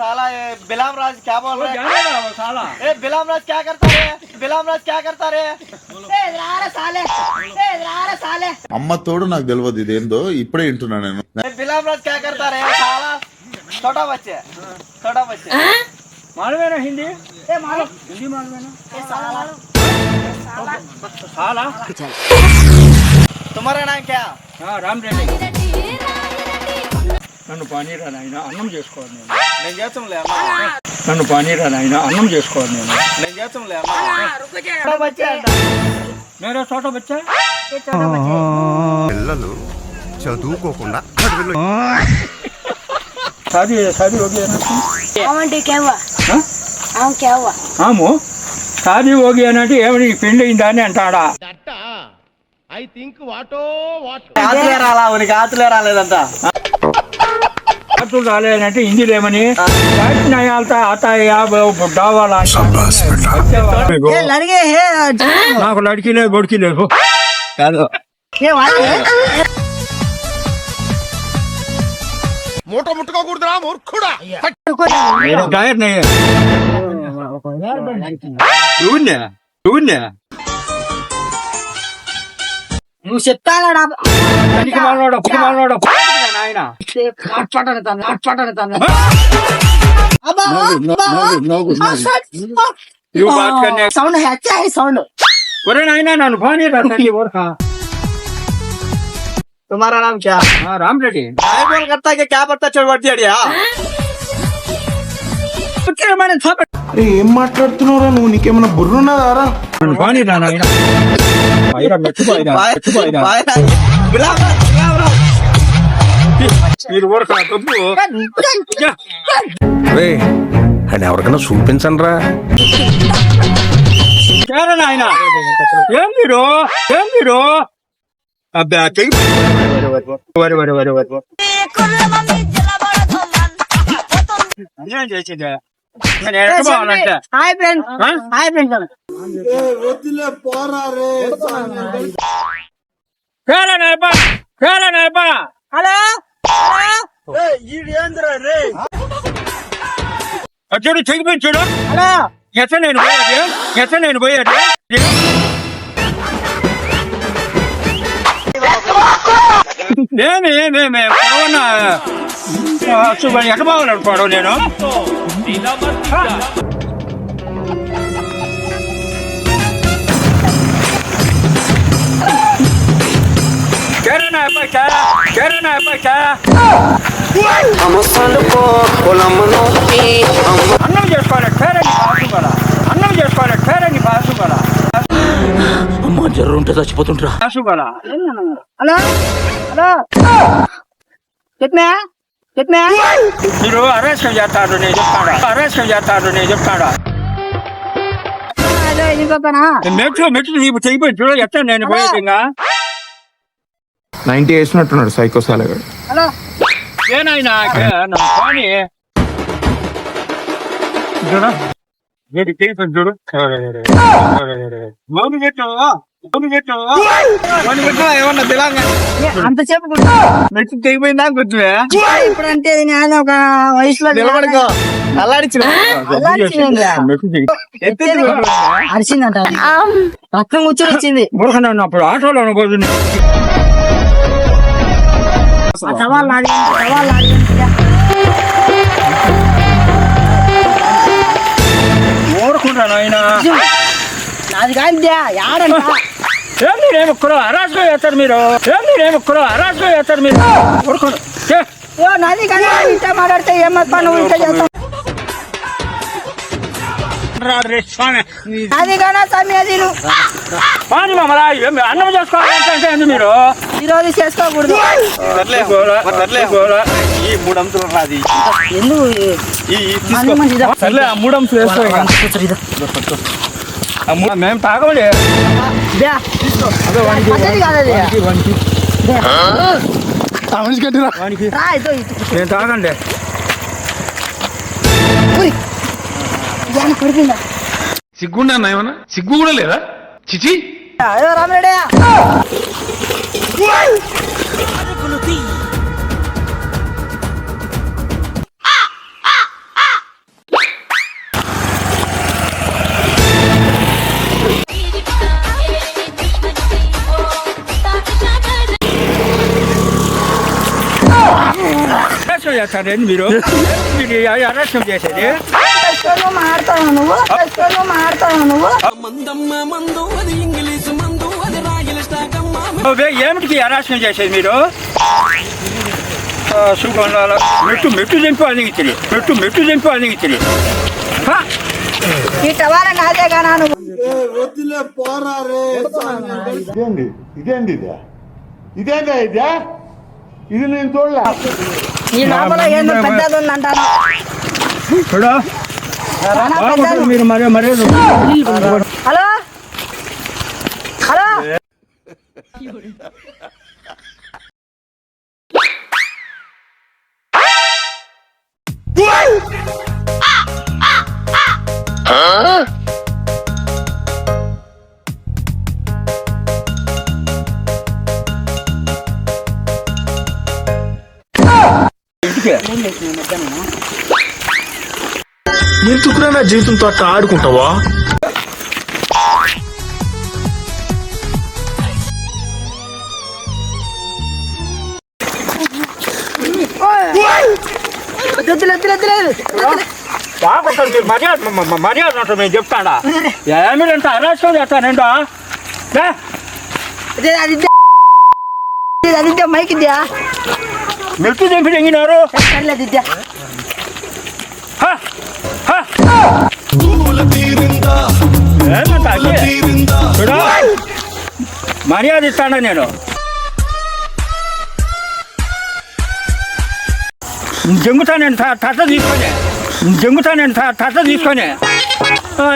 साला ये बिलाम राज क्या बोल वो रहे हैं जानेगा वो साला ए बिलाम राज क्या करता रे बिलाम राज क्या करता रे అమ్మ తోడు నాకు తెలియదు ఇదేందో ఇప్పుడే వింటున్నా నేను ए बिलाम राज क्या करता रे साला छोटा बच्चे छोटा बच्चे मालूम है ना हिंदी हिंदी मालूम है ना साला तुम्हारा नाम क्या हाँ, राम रेड्डी నన్ను పానీరా నాయన అన్నం చేసుకోవాలి నేను. నేను చేస్తాంలే అమ్మా. నన్ను పానీరా నాయన అన్నం చేసుకోవాలి నేను. నేను చేస్తాంలే అమ్మా. మేరే చోట వచ్చా పిల్లలు చదువుకోకుండా शादी ఆము షాదీ ఓగి అంటే ఏమని పెళ్ళి అయిందా అని అంటాడా? ఐ థింక్ వాటో వాట్? ఆతులే రాలా ఉనికి ఆతులే రాలేదంతా రాత్రులు రాలేదంటే ఇంజిన్ ఏమని నాకు లడికి లేదు గొడికి లేదు కాదు మూట ముట్టుకోకూడదురా మూర్ఖుడా టైర్ నయ్యా నువ్వు చెప్తానడా పనికి మాలోడ పనికి మాలోడ నాయన మాట్లాడను తను మాట్లాడను తను యూ బాత్ కర్నే సౌండ్ హెచ్చా है సౌండ్ ఒరే నాయన నన్ను బాని రాతండి ఓర్కా तुम्हारा नाम क्या రామ్ రెడ్డి काय बोल करता है कि क्या पता छोड़ बढ़ती చుట్టేమని ఏం మాట్లాడుతున్నావురా నువ్వు? నీకేమైనా బుర్రున్నదారా మీరు రే ఎవరికైనా చూపించండి రా నాయన? ఏం మీరు? ఏం మీరు? అబ్బా వరి వరి వరి వరి చేసిందా. నేను ఎక్కడ పోవాలంటే హాయ్ ఫ్రెండ్ ఆ? హాయ్ ఫ్రెండ్ కేరా నేర్పా కేరా నేర్పా హలో చూడు చెయ్యి చూడు హలో ఎట్లా నేను పోయేది ఎట్లా నేను పోయేది ఏమి ఏమి ఏమి ఎక్కడ పోవాలనుకోవడం నేను. అన్నం చేసుకోవాలి కేరళ పాసుబల అన్నం చేసుకోవాలి కేరళ పాసుబల అమ్మ జ్వరం ఉంటే చచ్చిపోతుంటరా హలో? హలో? కిतना కిतना మీరు అరెస్ట్ చేస్తారు నేను చెప్తాడా అరెస్ట్ చేస్తారు నేను చెప్తాడా మెట్లు మెట్లు నీకు చెయ్యిపోయి చూడ ఎట్లా నేను పోయేది ఇంకా నైన్టీ వేసినట్టున్నాడు సైకో సాలగాడు హలో ఏనాయనా నా పని చూడ వీడి చేయిపోయి చూడు మౌని చెట్టు ఏమన్నా తెలంగాణ అంతసేపు. మెట్టు తెగిపోయిందా గుర్తువే? ఇప్పుడు అంటే నేను ఒక వయసులో నిలబడుకో. ఎత్తి అరిచిందంట రక్తం కూర్చొని వచ్చింది అప్పుడు. ఆటోలో పోతుంది ఆ సవాల్ నాది సవాల్ నాది ఊరుకుంటాను ఆయన నాది కాదు యాడంట. ఏం మీరేమి ఒక్కరో అరాజుగా చేస్తారు మీరు. ఏం మీరేమి ఒక్కరో అరాజుగా చేస్తారు మీరు. చే. ఓ నాది కానీ ఇంత మాట్లాడితే ఏమప్పా నువ్వు ఇంత చేస్తావు? కానా స్వామి. అది నువ్వు. పాని మమ్మల్ని ఏం అన్నం చేసుకోవాలంటే అంటే ఏంది మీరు? ఈ రోజు చేసుకోకూడదు. గోల, సర్లే. గోల. ఈ మూడు అంతులు రాది. ఎందుకు? ఈ మూడు మేము తాగలే దా. పద్ధతి కాదు అది. రా, ఇదో ఇటు. నేను తాగండి? సిగ్గుండా ఏమన్నా? సిగ్గు కూడా లేదా? చిచి? అయ్యో రామరెడ్డి చేస్తారండి మీరు. మీరు అరెస్ట్ చేసేది? మాడతావు నువ్వు? ఏమిటికి చేసేది మీరు? ఆ, సుగంధాల మెట్టు మెట్టు దింపు అందించింది మెట్టు మెట్టు దింపు అందించింది ఈ టవాల నాదే గానా నువ్వు. ఇదేంది? ఇదేంది ఇదే? ఇదేందా ఇదే? ఇది నేను చూడలే. ఈ లోపల ఏందో పెద్దది ఉందంటాను చూడు. మీరు మరే మరే హలో? హలో? ఎందుకురా నా జీవితంతో అట్లా ఆడుకుంటావా మర్యాద మర్యాద ఉంటుంది నేను చెప్తాడా ఏమిటంటే అరెస్ట్ చేస్తానండి అదే మైక్ ఇద్దా మెట్టు ఇద్దా చూడు. మర్యాద ఇస్తాడా నేను? జంగుతా నేను త- తట్ట తీసుకొని. జంగుతా నేను త- తట్ట తీసుకొని.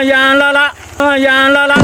యాన్లాలా. యాన్లాలా.